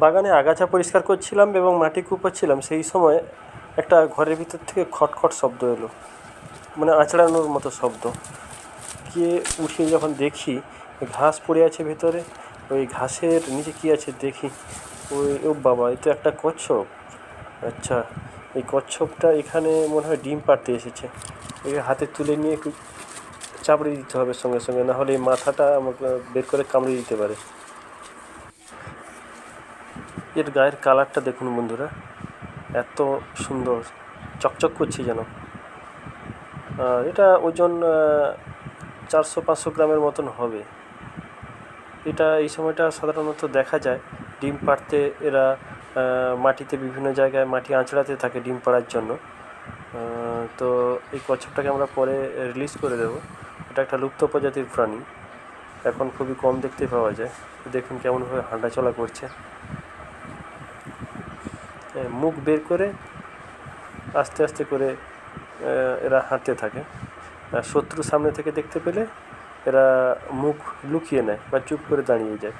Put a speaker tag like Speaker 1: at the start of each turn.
Speaker 1: বাগানে আগাছা পরিষ্কার করছিলাম এবং মাটি কুপোচ্ছিলাম, সেই সময় একটা ঘরের ভিতর থেকে খটখট শব্দ এলো। মানে আঁচড়ানোর মতো শব্দ। গিয়ে উঠিয়ে যখন দেখি ঘাস পড়ে আছে ভেতরে, ওই ঘাসের নিচে কী আছে দেখি। ওই, ও বাবা, এ তো একটা কচ্ছপ। আচ্ছা এই কচ্ছপটা এখানে মনে হয় ডিম পাড়তে এসেছে। একে হাতে তুলে নিয়ে একটু চাপড়ে দিতে হবে সঙ্গে সঙ্গে নাহলে এই মাথাটা আমাকে বের করে কামড়ে দিতে পারে। এর গায়ের কালারটা দেখুন বন্ধুরা এত সুন্দর চকচক করছে যেন। এটা ওজন চারশো পাঁচশো গ্রামের মতন হবে। এটা এই সময়টা সাধারণত দেখা যায় ডিম পাড়তে এরা মাটিতে বিভিন্ন জায়গায় মাটি আঁচড়াতে থাকে ডিম পাড়ার জন্য। তো এই কচ্ছপটাকে আমরা পরে রিলিজ করে দেবো। এটা একটা লুপ্ত প্রজাতির প্রাণী। এখন খুবই কম দেখতে পাওয়া যায়। দেখুন কেমনভাবে হাঁটাচলা করছে। এ, মুখ বের করে আস্তে আস্তে করে এরা হাঁটতে থাকে। আর শত্রু সামনে থেকে দেখতে পেলে এরা মুখ লুকিয়ে নেয় বা চুপ করে দাঁড়িয়ে যায়।